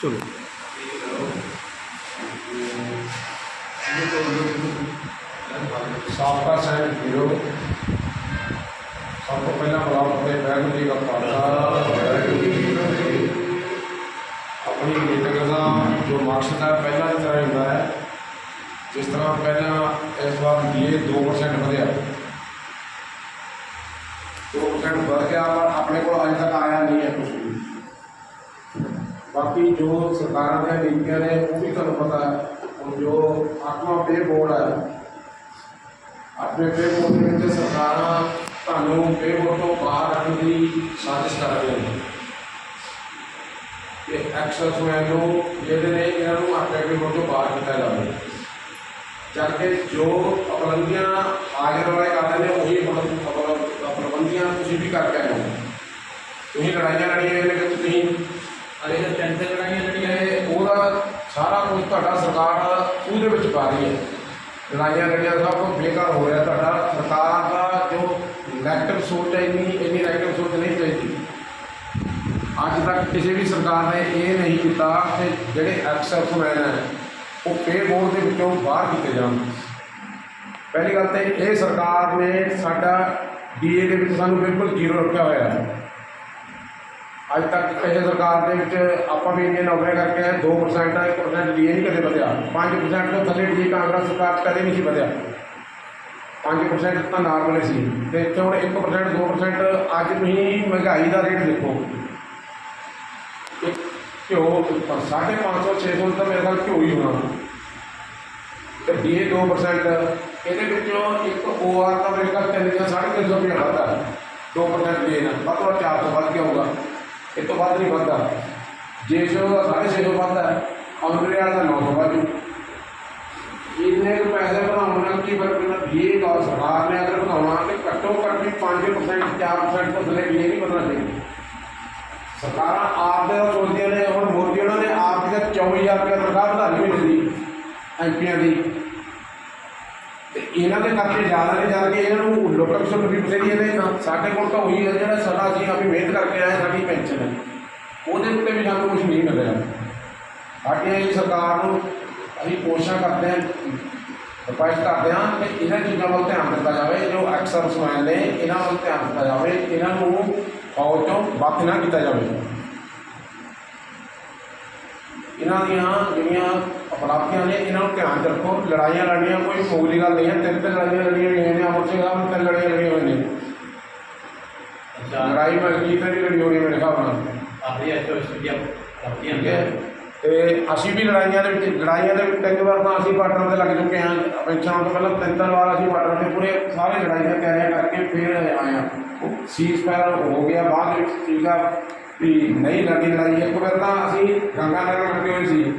ਚਲੋ ਸਾਬਕਾ ਸੈਨਿਕ ਵੀਰੋ ਸਭ ਤੋਂ ਪਹਿਲਾਂ ਬਲਾਕ ਦੇ ਵਾਹਿਗੁਰੂ ਜੀ ਦਾ ਖਾਲਸਾ ਵਾਹਿਗੁਰੂ ਜੀ ਕੀ ਫਤਿਹ ਆਪਣੀ ਮੀਟਿੰਗ ਦਾ ਜੋ ਮਕਸਦ ਹੈ ਪਹਿਲਾਂ ਦੀ ਤਰ੍ਹਾਂ ਹੀ ਹੁੰਦਾ ਹੈ ਜਿਸ ਤਰ੍ਹਾਂ ਪਹਿਲਾਂ ਇਸ ਵਾਰ ਡੀਏ 2% ਵਧਿਆ 2% ਵਧ ਗਿਆ ਪਰ ਆਪਣੇ ਕੋਲ ਅਜੇ ਤੱਕ ਆਇਆ ਨਹੀਂ ਹੈ ਕੁਝ ਵੀ ਬਾਕੀ ਜੋ ਸਰਕਾਰਾਂ ਦੀਆਂ ਨੀਤੀਆਂ ਨੇ ਉਹ ਵੀ ਤੁਹਾਨੂੰ ਪਤਾ ਹੈ ਹੁਣ ਜੋ ਆਤਮਾ ਪੇ ਬੋਰਡ ਹੈ ਆਪਣੇ ਪੇ ਬੋਰਡ ਦੇ ਵਿੱਚ ਸਰਕਾਰਾਂ ਤੁਹਾਨੂੰ ਪੇ ਬੋਰਡ ਤੋਂ ਬਾਹਰ ਰੱਖਣ ਦੀ ਸਾਜ਼ਿਸ਼ ਕਰ ਰਹੀਆਂ ਨੇ। ਕਿ ਐਕਸਰਸਮੈਨ ਨੂੰ ਜਿਹੜੇ ਨੇ, ਇਹਨਾਂ ਨੂੰ ਆਪਣੇ ਪੇ ਬੋਰਡ ਤੋਂ ਬਾਹਰ ਕੀਤਾ ਜਾਵੇ। ਜਦ ਕਿ ਜੋ ਪਾਬੰਦੀਆਂ ਹਾਜ਼ਰ ਵਾਲੇ ਕਰਦੇ ਨੇ, ਉਹੀ ਪਾਬੰਦੀਆਂ ਤੁਸੀਂ ਵੀ ਕਰਕੇ ਆਏ ਹੋ। ਤੁਸੀਂ ਲੜਾਈਆਂ ਲੜੀਆਂ ਨੇ ਕਿ ਤੁਸੀਂ ਅਰੇ ਇਹ ਟੈਂਸ਼ਨ ਲੜਾਈਆਂ ਜਿਹੜੀਆਂ ਇਹ, ਉਹਦਾ ਸਾਰਾ ਕੁਝ ਤੁਹਾਡਾ ਸਰਕਾਰ ਉਹਦੇ ਵਿੱਚ ਪਾ ਰਹੀ ਹੈ। ਲੜਾਈਆਂ ਲੜੀਆਂ ਸਭ ਕੁਝ ਬੇਕਾਰ ਹੋ ਰਿਹਾ ਤੁਹਾਡਾ। ਸਰਕਾਰ ਦਾ ਜੋ ਨੈਗੇਟਿਵ ਸੋਚ ਹੈ, ਇੰਨੀ ਇੰਨੀ ਨੈਗੇਟਿਵ ਸੋਚ ਨਹੀਂ ਚਾਹੀਦੀ। ਅੱਜ ਤੱਕ ਕਿਸੇ ਵੀ ਸਰਕਾਰ ਨੇ ਇਹ ਨਹੀਂ ਕੀਤਾ ਕਿ ਜਿਹੜੇ ਐਕਸਰਸਮੈਨ ਹੈ, ਉਹ ਪੇ ਬੋਰਡ ਦੇ ਵਿੱਚੋਂ ਬਾਹਰ ਕੀਤੇ ਜਾਣ। ਪਹਿਲੀ ਗੱਲ ਤੇ ਇਹ ਸਰਕਾਰ ਨੇ ਸਾਡਾ ਡੀਏ ਦੇ ਵਿੱਚ ਸਾਨੂੰ ਬਿਲਕੁਲ ਜ਼ੀਰੋ ਰੱਖਿਆ ਹੋਇਆ ਹੈ। ਅੱਜ ਤੱਕ ਕਿਸੇ ਸਰਕਾਰ ਦੇ ਵਿੱਚ ਆਪਾਂ ਵੀ ਇੰਨੇ ਨੌਕਰੀਆਂ ਕਰਕੇ ਆਏ 2% 1% ਡੀਏ ਨਹੀਂ ਕਦੇ ਵਧਿਆ। 5% ਤੋਂ ਥੱਲੇ ਡੀਏ ਕਾਂਗਰਸ ਸਰਕਾਰ 'ਚ ਕਦੇ ਨਹੀਂ ਸੀ ਵਧਿਆ। 5% ਤਾਂ ਨਾਰਮਲ ਸੀ। ਤੇ ਇੱਥੇ ਹੁਣ 1% 2% ਅੱਜ ਤੁਸੀਂ ਮਹਿੰਗਾਈ ਦਾ ਰੇਟ ਦੇਖੋ। ਇੱਕ ਘਿਓ 550 600 ਤਾਂ ਮੇਰੇ ਨਾਲ ਘਿਓ ਹੀ ਹੋਣਾ। ਤੇ ਡੀਏ 2% ਇਹਦੇ ਵਿੱਚੋਂ ਇੱਕ ਓਆਰ ਦਾ ਮੇਰੇ ਖਿਆਲ ਤਿੰਨ ਜਾਂ 350 ਰੁਪਏ ਵਧਦਾ 2% ਡੀਏ ਨਾਲ ਵੱਧ ਤੋਂ ਵੱਧ 400 ਵੱਧ ਗਿਆ ਹੋਊਗਾ? ਇਹ ਤੋਂ ਵੱਧ ਨਹੀਂ ਵੱਧਦਾ। ਜੇ ਸੋ ਦਾ 650 ਵੱਧਦਾ ਹੈ ਅਮਰੇ ਵਾਲਾ ਦਾ 900 ਵੱਧੂ ਇੰਨੇ ਕੁ ਪੈਸੇ ਬਣਾਉਣ ਨਾਲ ਕੀ ਫ਼ਰਕ ਪੈਂਦਾ? ਇਹ ਗੱਲ ਸਰਕਾਰ ਨੇ ਅਗਰ ਬਣਾਉਣਾ ਤੇ ਘੱਟੋ ਘੱਟ ਵੀ 5% 4% ਤੋਂ ਥੱਲੇ ਵੀ ਨਹੀਂ ਵਧਣਾ ਚਾਹੀਦਾ। ਸਰਕਾਰਾਂ ਆਪ ਦੇ ਸੋਚਦੀਆਂ ਨੇ, ਹੁਣ ਮੋਦੀ ਉਹਨਾਂ ਨੇ ਆਪ ਦੀ ਤਾਂ 24000 ਰੁਪਏ ਤਨਖਾਹ ਵਧਾਈ ਹੋਈ ਸੀ ਐਮਪੀਆਂ ਦੀ। ਇਹਨਾਂ ਦੇ ਕਰਕੇ ਜ਼ਿਆਦਾ ਨਹੀਂ ਜਾ ਕੇ ਇਹਨਾਂ ਨੂੰ ਲੋਕਾਂ ਸੁਣ ਵੀ ਬਥੇਰੀਆਂ ਨੇ ਤਾਂ ਸਾਡੇ ਕੋਲ ਤਾਂ ਉਹੀ ਹੈ ਜਿਹੜਾ ਸਾਡਾ ਅਸੀਂ ਆਪਣੀ ਮਿਹਨਤ ਕਰਕੇ ਆਏ, ਸਾਡੀ ਪੈਨਸ਼ਨ ਹੈ। ਉਹਦੇ ਉੱਤੇ ਵੀ ਸਾਨੂੰ ਕੁਝ ਨਹੀਂ ਮਿਲਿਆ। ਸਾਡੀ ਸਰਕਾਰ ਨੂੰ ਅਸੀਂ ਕੋਸ਼ਿਸ਼ਾਂ ਕਰਦੇ ਹਾਂ, ਰਿਕੁਐਸਟ ਕਰਦੇ ਹਾਂ ਕਿ ਇਹਨਾਂ ਚੀਜ਼ਾਂ ਵੱਲ ਧਿਆਨ ਦਿੱਤਾ ਜਾਵੇ, ਜੋ ਅਕਸਰ ਸਮਾਨ ਨੇ, ਇਹਨਾਂ ਵੱਲ ਧਿਆਨ ਦਿੱਤਾ ਜਾਵੇ, ਇਹਨਾਂ ਨੂੰ ਫੌਜ ਤੋਂ ਵੱਖ ਨਾ ਕੀਤਾ ਜਾਵੇ। ਇਹਨਾਂ ਦੀਆਂ ਜਿਹੜੀਆਂ ਅਪਰਾਧੀਆਂ ਨੇ ਇਹਨਾਂ ਨੂੰ ਧਿਆਨ ਰੱਖੋ। ਲੜਾਈਆਂ ਲੜਨੀਆਂ ਕੋਈ ਮਾਮੂਲੀ ਗੱਲ ਨਹੀਂ ਹੈ। ਤਿੰਨ ਤਿੰਨ ਲੜਾਈਆਂ ਲੜੀਆਂ ਹੋਈਆਂ ਨੇ ਸਿੰਘ ਸਾਹਿਬ ਨੇ ਤਿੰਨ ਲੜਾਈਆਂ ਲੜੀਆਂ ਹੋਈਆਂ ਨੇ। ਅੱਛਾ। ਲੜਾਈ ਮਲਕੀਤ ਦੀ ਲੜੀ ਹੋਣੀ ਮੇਰੇ ਹਿਸਾਬ ਨਾਲ। ਆਪਣੀ ਐਸੋਸੀਏਸ਼ਨ ਠੀਕ ਤੇ ਅਸੀਂ ਵੀ ਲੜਾਈਆਂ ਦੇ ਵਿੱਚ ਲੜਾਈਆਂ ਦੇ ਵਿੱਚ ਤਿੰਨ ਵਾਰ ਤਾਂ ਅਸੀਂ ਬਾਰਡਰ ਤੇ ਲੱਗ ਚੁੱਕੇ ਹਾਂ। ਪੈਨਸ਼ਨ ਤੋਂ ਪਹਿਲਾਂ ਤਿੰਨ ਤਿੰਨ ਵਾਰ ਅਸੀਂ ਬਾਰਡਰ ਤੇ ਪੂਰੇ ਸਾਰੇ ਲੜਾਈਆਂ ਤਿਆਰੀਆਂ ਕਰਕੇ ਫਿਰ ਆਏ ਹਾਂ। ਸੀਜ਼ ਫਾਇਰ ਹੋ ਗਿਆ ਬਾਅਦ ਵਿੱਚ ਸੀਗਾ ਵੀ ਨਹੀਂ ਲੜੀ ਲੜਾਈ ਇੱਕ ਵਾਰ ਤਾਂ ਅਸੀਂ ਗੰਗਾ ਨਗਰ ਲੱਗੇ ਹੋਏ ਸੀ।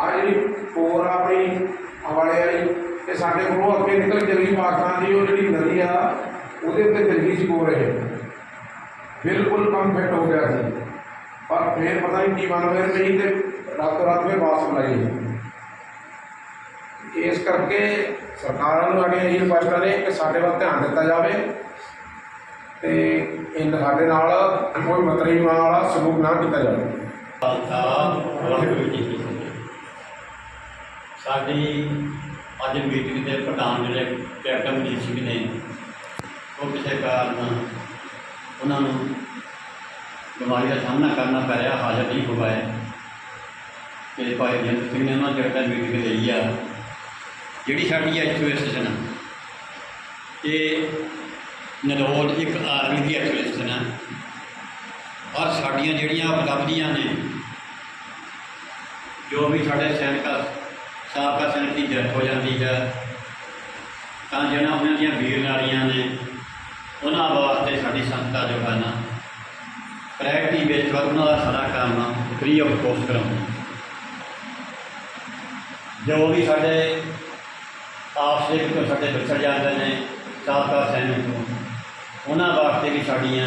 ਆ ਜਿਹੜੀ ਪੋਰ ਆਪਣੀ ਹਵਾਲੇ ਵਾਲੀ ਤੇ ਸਾਡੇ ਕੋਲੋਂ ਅੱਗੇ ਨਿਕਲ ਚਲੀ ਪਾਕਿਸਤਾਨ ਦੀ ਉਹ ਜਿਹੜੀ ਨਦੀ ਆ, ਉਹਦੇ ਉੱਤੇ ਚਲੀ ਸੀ ਪੋਰ ਰਹੇ ਬਿਲਕੁਲ ਕੰਮ ਫਿੱਟ ਹੋ ਗਿਆ ਸੀ। ਪਰ ਫਿਰ ਪਤਾ ਨਹੀਂ ਕੀ ਬਣ ਗਿਆ, ਨਹੀਂ ਤੇ ਰਾਤੋਂ ਰਾਤ ਫਿਰ ਵਾਪਸ ਲਾਈ ਇਸ ਕਰਕੇ ਸਰਕਾਰਾਂ ਨੂੰ ਸਾਡੀਆਂ ਇਹ ਰਿਕੁਐਸਟਾਂ ਨੇ ਕਿ ਸਾਡੇ ਵੱਲ ਧਿਆਨ ਦਿੱਤਾ ਜਾਵੇ ਤੇ ਇਹ ਸਾਡੇ ਨਾਲ ਕੋਈ ਮਤਰੀਮਾਨ ਵਾਲਾ ਸਲੂਕ ਨਾ ਕੀਤਾ ਜਾਵੇ। ਖਾਲਸਾ ਵਾਹਿਗੁਰੂ ਜੀ ਸਾਡੀ ਅੱਜ ਮੀਟਿੰਗ ਦੇ ਪ੍ਰਧਾਨ ਜਿਹੜੇ ਕੈਪਟਨ ਮਨੀਸ਼ ਸਿੰਘ ਨੇ, ਉਹ ਕਿਸੇ ਕਾਰਨ ਉਹਨਾਂ ਨੂੰ ਬਿਮਾਰੀ ਦਾ ਸਾਹਮਣਾ ਕਰਨਾ ਪੈ ਰਿਹਾ, ਹਾਜ਼ਰ ਨਹੀਂ ਹੋ ਪਾਏ। ਤੇ ਭਾਈ ਜੰਤ ਸਿੰਘ ਨੇ ਉਹਨਾਂ ਜਿਹੜਾ ਮੀਟਿੰਗ ਲਈ ਆ, ਜਿਹੜੀ ਸਾਡੀ ਐਸੋਸੀਏਸ਼ਨ ਇਹ ਨਰੋਲ ਇੱਕ ਆਰਮੀ ਦੀ ਐਸੋਸੀਏਸ਼ਨ ਹੈ ਔਰ ਸਾਡੀਆਂ ਜਿਹੜੀਆਂ ਉਪਲਬਧੀਆਂ ਨੇ, ਜੋ ਵੀ ਸਾਡੇ ਸੈਨਿਕ ਸਾਬਕਾ ਸੈਨਿਕ ਦੀ ਡੈਥ ਹੋ ਜਾਂਦੀ ਹੈ ਤਾਂ ਜਿਹੜਾ ਉਹਨਾਂ ਦੀਆਂ ਵੀਰ ਨਾਰੀਆਂ ਨੇ, ਉਹਨਾਂ ਵਾਸਤੇ ਸਾਡੀ ਸੰਸਥਾ ਜੋ ਹੈ ਨਾ ਪ੍ਰਾਇਰਟੀ ਬੇਸ ਉਹਨਾਂ ਦਾ ਸਾਰਾ ਕੰਮ ਫ੍ਰੀ ਆਫ ਕੋਸਟ ਕਰਾਉਂਦੀ ਜੋ ਵੀ ਸਾਡੇ ਆਪਸ ਦੇ ਵਿੱਚ ਸਾਡੇ ਵਿਛੜ ਜਾਂਦੇ ਨੇ, ਸਾਬਕਾ ਸੈਨਿਕ ਉਹਨਾਂ ਵਾਸਤੇ ਵੀ ਸਾਡੀਆਂ,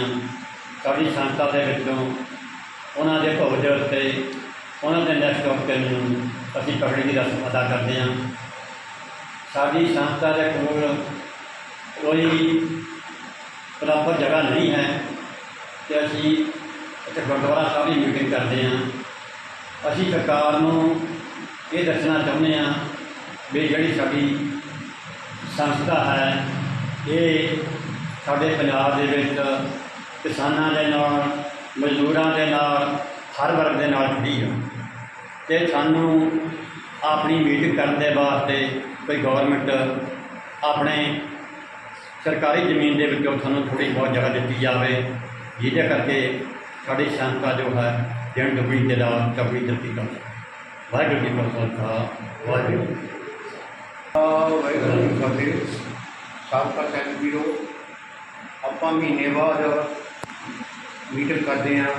ਸਾਡੀ ਸੰਸਥਾ ਦੇ ਵਿੱਚੋਂ ਉਹਨਾਂ ਦੇ ਭੋਗ ਉੱਤੇ ਉਹਨਾਂ ਦੇ ਨੈਕਸਟ ਆਫ ਨੂੰ ਅਸੀਂ ਪਕੜੀ ਦੀ ਰਸਮ ਅਦਾ ਕਰਦੇ ਹਾਂ। ਸਾਡੀ ਸੰਸਥਾ ਦੇ ਕੋਲ ਕੋਈ ਪ੍ਰਾਪਤ ਜਗ੍ਹਾ ਨਹੀਂ ਹੈ ਕਿ ਅਸੀਂ ਇੱਥੇ ਗੁਰਦੁਆਰਾ ਸਾਹਿਬ ਦੀ ਮੀਟਿੰਗ ਕਰਦੇ ਹਾਂ। ਅਸੀਂ ਸਰਕਾਰ ਨੂੰ ਇਹ ਦੱਸਣਾ ਚਾਹੁੰਦੇ ਹਾਂ ਵੀ ਜਿਹੜੀ ਸਾਡੀ ਸੰਸਥਾ ਹੈ, ਇਹ ਸਾਡੇ ਪੰਜਾਬ ਦੇ ਵਿੱਚ ਕਿਸਾਨਾਂ ਦੇ ਨਾਲ, ਮਜ਼ਦੂਰਾਂ ਦੇ ਨਾਲ, ਹਰ ਵਰਗ ਦੇ ਨਾਲ ਜੁੜੀ ਹੈ। ਅਤੇ ਸਾਨੂੰ ਆਪਣੀ ਮੀਟਿੰਗ ਕਰਨ ਦੇ ਵਾਸਤੇ ਕੋਈ ਗੌਰਮੈਂਟ ਆਪਣੇ ਸਰਕਾਰੀ ਜ਼ਮੀਨ ਦੇ ਵਿੱਚੋਂ ਸਾਨੂੰ ਥੋੜ੍ਹੀ ਬਹੁਤ ਜਗ੍ਹਾ ਦਿੱਤੀ ਜਾਵੇ, ਜਿਹਦੇ ਕਰਕੇ ਸਾਡੀ ਸੰਸਥਾ ਜੋ ਹੈ ਦਿਨ ਦੁਗਣੀ ਦੇ ਨਾਲ ਚੌਗਣੀ ਦਿੱਤੀ ਕਰ ਵਾਹਿਗੁਰੂ ਜੀ ਕਾ ਖਾਲਸਾ, ਵਾਹਿਗੁਰੂ। ਜੀ ਵਾਹਿਗੁਰੂ ਜੀ ਫਤਿਹ ਸਾਬਕਾ ਸੈਨਿਕ ਵੀਰੋ, ਆਪਾਂ ਮਹੀਨੇ ਬਾਅਦ ਮੀਟਿੰਗ ਕਰਦੇ ਹਾਂ।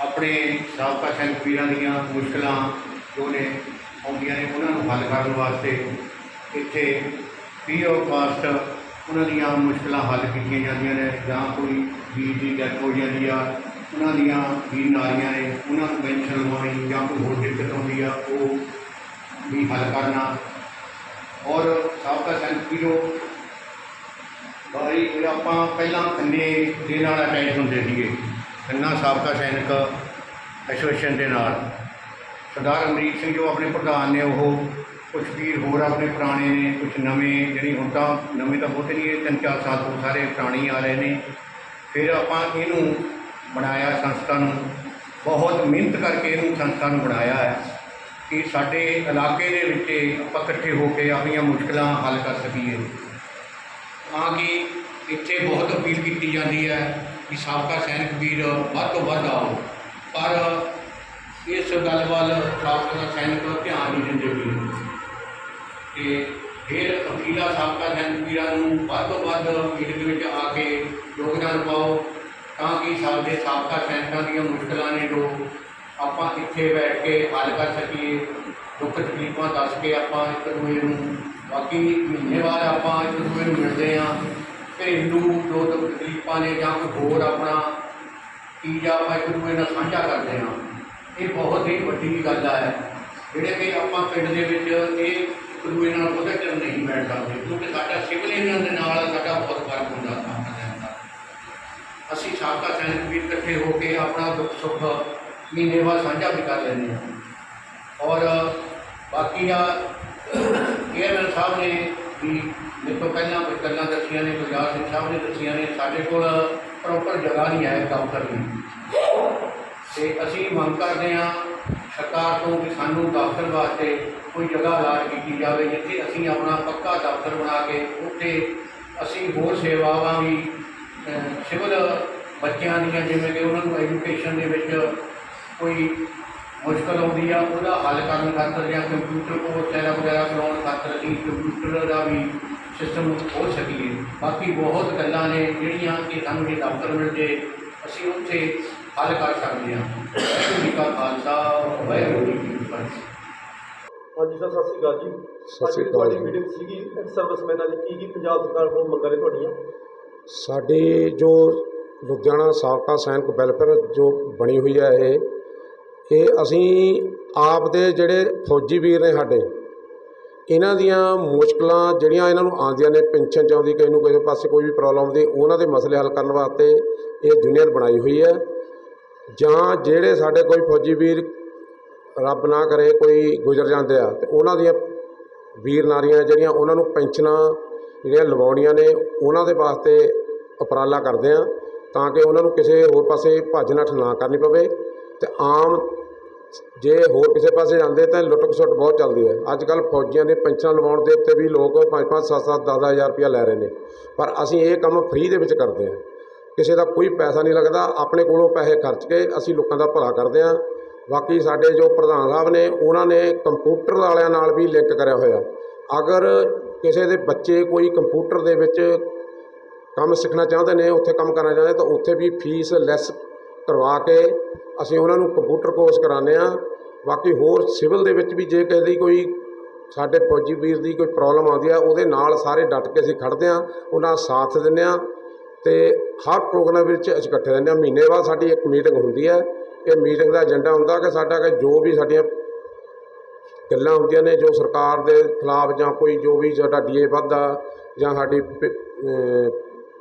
ਆਪਣੇ ਸਾਬਕਾ ਸੈਨਿਕ ਵੀਰਾਂ ਦੀਆਂ ਮੁਸ਼ਕਲਾਂ ਜੋ ਨੇ ਆਉਂਦੀਆਂ ਨੇ, ਉਹਨਾਂ ਨੂੰ ਹੱਲ ਕਰਨ ਵਾਸਤੇ ਇੱਥੇ ਫ੍ਰੀ ਆਫ ਕਾਸਟ ਉਹਨਾਂ ਦੀਆਂ ਮੁਸ਼ਕਲਾਂ ਹੱਲ ਕੀਤੀਆਂ ਜਾਂਦੀਆਂ ਨੇ। ਜਾਂ ਕੋਈ ਵੀਰ ਦੀ ਡੈਥ ਹੋ ਜਾਂਦੀ ਆ, ਉਹਨਾਂ ਦੀਆਂ ਵੀਰ ਨਾਰੀਆਂ ਨੇ, ਉਹਨਾਂ ਨੂੰ ਪੈਨਸ਼ਨ ਲਵਾਉਣੀ ਜਾਂ ਕੋਈ ਹੋਰ ਦਿੱਕਤ ਆਉਂਦੀ ਆ, ਉਹ ਵੀ ਹੱਲ ਕਰਨਾ। ਔਰ ਸਾਬਕਾ ਸੈਨਿਕ ਵੀਰੋ ਬਾਈ ਆਪਾਂ ਪਹਿਲਾਂ ਕੰਨੇ ਦੇ ਨਾਲ ਅਟੈਚ ਹੁੰਦੇ ਸੀਗੇ ਖੰਨਾ ਸਾਬਕਾ ਸੈਨਿਕ ਐਸੋਸੀਏਸ਼ਨ ਦੇ ਨਾਲ। ਸਰਦਾਰ ਅਮਰੀਕ ਸਿੰਘ ਜੋ ਆਪਣੇ ਪ੍ਰਧਾਨ ਨੇ, ਉਹ ਕੁਝ ਵੀਰ ਹੋਰ ਆਪਣੇ ਪੁਰਾਣੇ ਨੇ ਕੁਝ ਨਵੇਂ ਜਿਹੜੀ ਹੁਣ ਤਾਂ ਨਵੇਂ ਤਾਂ ਬਹੁਤੇ ਨਹੀਂ, ਇਹ ਤਿੰਨ ਚਾਰ ਸਾਲ ਤੋਂ ਸਾਰੇ ਪੁਰਾਣੇ ਆ ਰਹੇ ਨੇ। ਫਿਰ ਆਪਾਂ ਇਹਨੂੰ ਬਣਾਇਆ ਸੰਸਥਾ ਨੂੰ, ਬਹੁਤ ਮਿਹਨਤ ਕਰਕੇ ਇਹਨੂੰ ਸੰਸਥਾ ਨੂੰ ਬਣਾਇਆ ਹੈ ਕਿ ਸਾਡੇ ਇਲਾਕੇ ਦੇ ਵਿੱਚ ਆਪਾਂ ਇਕੱਠੇ ਹੋ ਕੇ ਆਪਣੀਆਂ ਮੁਸ਼ਕਲਾਂ ਹੱਲ ਕਰ ਸਕੀਏ। ਤਾਂ ਕਿ ਇੱਥੇ ਬਹੁਤ ਅਪੀਲ ਕੀਤੀ ਜਾਂਦੀ ਹੈ ਕਿ ਸਾਬਕਾ ਸੈਨਿਕ ਵੀਰ ਵੱਧ ਤੋਂ ਵੱਧ ਆਓ। ਪਰ ਇਸ ਗੱਲ ਵੱਲ ਸਾਬਕਾ ਸੈਨਿਕ ਧਿਆਨ ਨਹੀਂ ਦਿੰਦੇ ਵੀ ਕਿ ਫਿਰ ਅਪੀਲਾ ਸਾਬਕਾ ਸੈਨਿਕ ਵੀਰਾਂ ਨੂੰ ਵੱਧ ਤੋਂ ਵੱਧ ਮੀਟਿੰਗ ਵਿੱਚ ਆ ਕੇ ਯੋਗਦਾਨ ਪਾਓ, ਤਾਂ ਕਿ ਸਾਡੇ ਸਾਬਕਾ ਸੈਨਿਕਾਂ ਦੀਆਂ ਮੁਸ਼ਕਲਾਂ ਨੇ ਜੋ ਆਪਾਂ ਇੱਥੇ ਬੈਠ ਕੇ ਹੱਲ ਕਰ ਸਕੀਏ, ਦੁੱਖ ਤਕਲੀਫਾਂ ਦੱਸ ਕੇ ਆਪਾਂ ਇੱਕ ਦੂਜੇ ਨੂੰ, ਬਾਕੀ ਮਹੀਨੇ ਬਾਅਦ ਆਪਾਂ ਇੱਕ ਦੂਜੇ ਨੂੰ ਮਿਲਦੇ ਹਾਂ। ਘਰੇਲੂ ਜੋ ਦੁੱਖ ਤਕਲੀਫਾਂ ਨੇ ਜਾਂ ਕੋਈ ਹੋਰ ਆਪਣਾ ਚੀਜ਼ ਆਪਾਂ ਇੱਕ ਦੂਏ ਨਾਲ ਸਾਂਝਾ ਕਰਦੇ ਹਾਂ। ਇਹ ਬਹੁਤ ਹੀ ਵੱਡੀ ਗੱਲ ਹੈ ਜਿਹੜੇ ਕਿ ਆਪਾਂ ਪਿੰਡ ਦੇ ਵਿੱਚ ਇਹ ਇੱਕ ਦੂਜੇ ਨਾਲ ਬਹੁਤਾ ਚਿਰ ਨਹੀਂ ਬੈਠ ਸਕਦੇ, ਕਿਉਂਕਿ ਸਾਡਾ ਸਿਵਲ ਇਹਨਾਂ ਦੇ ਨਾਲ ਸਾਡਾ ਬਹੁਤ ਫ਼ਰਕ ਹੁੰਦਾ। ਕੰਮ ਕਰਨ ਦਾ ਅਸੀਂ ਸਾਬਕਾ ਸੈਨਿਕ ਵੀਰ ਇਕੱਠੇ ਹੋ ਕੇ ਆਪਣਾ ਦੁੱਖ ਸੁੱਖ ਮਹੀਨੇ ਬਾਅਦ ਸਾਂਝਾ ਵੀ ਕਰ ਲੈਂਦੇ ਹਾਂ। ਔਰ ਬਾਕੀ ਆ ਏਅਰਮੈਨ ਸਾਹਿਬ ਨੇ ਵੀ ਦੇਖੋ ਤੋਂ ਪਹਿਲਾਂ ਕੁਝ ਗੱਲਾਂ ਦੱਸੀਆਂ ਨੇ ਗੁਰਜਾਰ ਸਿੰਘ ਸਾਹਿਬ ਨੇ ਦੱਸੀਆਂ ਨੇ, ਸਾਡੇ ਕੋਲ ਪ੍ਰੋਪਰ ਜਗ੍ਹਾ ਨਹੀਂ ਹੈ ਕੰਮ ਕਰਨ ਦੀ। ਤੇ ਅਸੀਂ ਮੰਗ ਕਰਦੇ ਹਾਂ, ਸਰਕਾਰ ਤੋਂ ਕਿ ਸਾਨੂੰ ਦਫ਼ਤਰ ਵਾਸਤੇ ਕੋਈ ਜਗ੍ਹਾ ਅਲਾਟ ਕੀਤੀ ਜਾਵੇ, ਜਿੱਥੇ ਅਸੀਂ ਆਪਣਾ ਪੱਕਾ ਦਫ਼ਤਰ ਬਣਾ ਕੇ ਉੱਥੇ ਅਸੀਂ ਹੋਰ ਸੇਵਾਵਾਂ ਵੀ ਸਿਵਲ ਬੱਚਿਆਂ ਦੀਆਂ, ਜਿਵੇਂ ਕਿ ਉਹਨਾਂ ਨੂੰ ਐਜੂਕੇਸ਼ਨ ਦੇ ਵਿੱਚ ਕੋਈ ਮੁਸ਼ਕਲ ਆਉਂਦੀ ਆ, ਉਹਦਾ ਹੱਲ ਕਰਨ ਖਾਤਰ ਜਾਂ ਕੰਪਿਊਟਰ ਕੋਰਸ ਵਗੈਰਾ ਵਗੈਰਾ ਕਰਾਉਣ ਖਾਤਰ ਅਸੀਂ ਕੰਪਿਊਟਰ ਦਾ ਵੀ ਸਿਸਟਮ ਖੋਲ੍ਹ ਸਕੀਏ। ਬਾਕੀ ਬਹੁਤ ਗੱਲਾਂ ਨੇ ਜਿਹੜੀਆਂ ਕਿ ਸਾਨੂੰ ਜੇ ਦਫ਼ਤਰ ਮਿਲ ਜੇ ਅਸੀਂ ਉੱਥੇ ਹੱਲ ਕਰ ਸਕਦੇ ਹਾਂ। ਵਾਹਿਗੁਰੂ ਜੀ ਕਾ ਖਾਲਸਾ ਵਾਹਿਗੁਰੂ ਜੀ ਕੀ ਫਤਿਹ। ਹਾਂਜੀ ਸਰ ਸਤਿ ਸ਼੍ਰੀ ਅਕਾਲ ਜੀ। ਸਤਿ ਸ਼੍ਰੀ ਅਕਾਲ ਜੀ। ਮੀਟਿੰਗ ਸੀਗੀ ਸਰਵਿਸਮੈਨਾਂ ਦੀ। ਕੀ ਕੀ ਪੰਜਾਬ ਸਰਕਾਰ ਕੋਲ ਮੰਗਾਂ ਨੇ ਤੁਹਾਡੀਆਂ? ਸਾਡੀ ਜੋ ਲੁਧਿਆਣਾ ਸਾਬਕਾ ਸੈਨਿਕ ਵੈਲਫੇਅਰ ਜੋ ਬਣੀ ਹੋਈ ਹੈ ਇਹ ਇਹ ਅਸੀਂ ਆਪ ਦੇ ਜਿਹੜੇ ਫੌਜੀ ਵੀਰ ਨੇ ਸਾਡੇ ਇਹਨਾਂ ਦੀਆਂ ਮੁਸ਼ਕਲਾਂ ਜਿਹੜੀਆਂ ਇਹਨਾਂ ਨੂੰ ਆਉਂਦੀਆਂ ਨੇ ਪੈਨਸ਼ਨ ਚ ਆਉਂਦੀ, ਕਿਸੇ ਨੂੰ ਕਿਸੇ ਪਾਸੇ ਕੋਈ ਵੀ ਪ੍ਰੋਬਲਮ ਆਉਂਦੀ, ਉਹਨਾਂ ਦੇ ਮਸਲੇ ਹੱਲ ਕਰਨ ਵਾਸਤੇ ਇਹ ਯੂਨੀਅਨ ਬਣਾਈ ਹੋਈ ਹੈ। ਜਾਂ ਜਿਹੜੇ ਸਾਡੇ ਕੋਈ ਫੌਜੀ ਵੀਰ ਰੱਬ ਨਾ ਕਰੇ, ਕੋਈ ਗੁਜ਼ਰ ਜਾਂਦੇ ਆ, ਤੇ ਉਹਨਾਂ ਦੀਆਂ ਵੀਰ ਨਾਰੀਆਂ ਜਿਹੜੀਆਂ, ਉਹਨਾਂ ਨੂੰ ਪੈਨਸ਼ਨਾਂ ਜਿਹੜੀਆਂ ਲਵਾਉਣੀਆਂ ਨੇ, ਉਹਨਾਂ ਦੇ ਵਾਸਤੇ ਉਪਰਾਲਾ ਕਰਦੇ ਆ, ਤਾਂ ਕਿ ਉਹਨਾਂ ਨੂੰ ਕਿਸੇ ਹੋਰ ਪਾਸੇ ਭੱਜ ਨੱਠ ਨਾ ਕਰਨੀ ਪਵੇ, ਤੇ ਆਮ ਜੇ ਹੋਰ ਕਿਸੇ ਪਾਸੇ ਜਾਂਦੇ ਤਾਂ ਲੁੱਟ ਖਸੁੱਟ ਬਹੁਤ ਚੱਲਦੀ ਹੈ। ਅੱਜ ਕੱਲ੍ਹ ਫੌਜੀਆਂ ਦੇ ਪੈਨਸ਼ਨਾਂ ਲਵਾਉਣ ਦੇ ਉੱਤੇ ਵੀ ਲੋਕ 5-5 7-7 10-10 ਹਜ਼ਾਰ ਰੁਪਇਆ ਲੈ ਰਹੇ ਨੇ। ਪਰ ਅਸੀਂ ਇਹ ਕੰਮ ਫ੍ਰੀ ਦੇ ਵਿੱਚ ਕਰਦੇ ਹਾਂ। ਕਿਸੇ ਦਾ ਕੋਈ ਪੈਸਾ ਨਹੀਂ ਲੱਗਦਾ, ਆਪਣੇ ਕੋਲੋਂ ਪੈਸੇ ਖਰਚ ਕੇ ਅਸੀਂ ਲੋਕਾਂ ਦਾ ਭਲਾ ਕਰਦੇ ਹਾਂ। ਬਾਕੀ ਸਾਡੇ ਜੋ ਪ੍ਰਧਾਨ ਸਾਹਿਬ ਨੇ, ਉਹਨਾਂ ਨੇ ਕੰਪਿਊਟਰ ਵਾਲਿਆਂ ਨਾਲ ਵੀ ਲਿੰਕ ਕਰਿਆ ਹੋਇਆ। ਅਗਰ ਕਿਸੇ ਦੇ ਬੱਚੇ ਕੋਈ ਕੰਪਿਊਟਰ ਦੇ ਵਿੱਚ ਕੰਮ ਸਿੱਖਣਾ ਚਾਹੁੰਦੇ ਨੇ, ਉੱਥੇ ਕੰਮ ਕਰਨਾ ਚਾਹੁੰਦੇ ਤਾਂ ਉੱਥੇ ਵੀ ਫੀਸ ਲੈਸ ਕਰਵਾ ਕੇ ਅਸੀਂ ਉਹਨਾਂ ਨੂੰ ਕੰਪਿਊਟਰ ਕੋਰਸ ਕਰਾਉਂਦੇ ਹਾਂ। ਬਾਕੀ ਹੋਰ ਸਿਵਲ ਦੇ ਵਿੱਚ ਵੀ ਜੇ ਕਿਸੇ ਦੀ ਕੋਈ ਸਾਡੇ ਫੌਜੀ ਵੀਰ ਦੀ ਕੋਈ ਪ੍ਰੋਬਲਮ ਆਉਂਦੀ ਆ, ਉਹਦੇ ਨਾਲ ਸਾਰੇ ਡਟ ਕੇ ਅਸੀਂ ਖੜਦੇ ਹਾਂ, ਉਹਨਾਂ ਸਾਥ ਦਿੰਦੇ ਹਾਂ ਅਤੇ ਹਰ ਪ੍ਰੋਗਰਾਮ ਵਿੱਚ ਅਸੀਂ ਇਕੱਠੇ ਰਹਿੰਦੇ ਹਾਂ। ਮਹੀਨੇ ਬਾਅਦ ਸਾਡੀ ਇੱਕ ਮੀਟਿੰਗ ਹੁੰਦੀ ਹੈ। ਇਹ ਮੀਟਿੰਗ ਦਾ ਏਜੰਡਾ ਹੁੰਦਾ ਕਿ ਸਾਡਾ ਕਿ ਜੋ ਵੀ ਸਾਡੀਆਂ ਗੱਲਾਂ ਹੁੰਦੀਆਂ ਨੇ, ਜੋ ਸਰਕਾਰ ਦੇ ਖਿਲਾਫ ਜਾਂ ਕੋਈ ਜੋ ਵੀ ਸਾਡਾ ਡੀਏ ਵੱਧਦਾ ਜਾਂ ਸਾਡੀ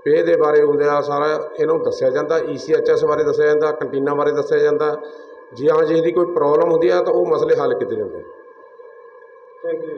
ਪੇ ਦੇ ਬਾਰੇ ਹੁੰਦਾ ਸਾਰਾ ਇਹਨਾਂ ਨੂੰ ਦੱਸਿਆ ਜਾਂਦਾ ਈਸੀਐਚਐਸ ਬਾਰੇ ਦੱਸਿਆ ਜਾਂਦਾ, ਕੰਟੀਨਾਂ ਬਾਰੇ ਦੱਸਿਆ ਜਾਂਦਾ। ਜੇ ਹਾਂ ਜੇ ਦੀ ਕੋਈ ਪ੍ਰੋਬਲਮ ਹੁੰਦੀ ਆ ਤਾਂ ਉਹ ਮਸਲੇ ਹੱਲ ਕੀਤੇ ਜਾਂਦੇ ਥੈਂਕ ਯੂ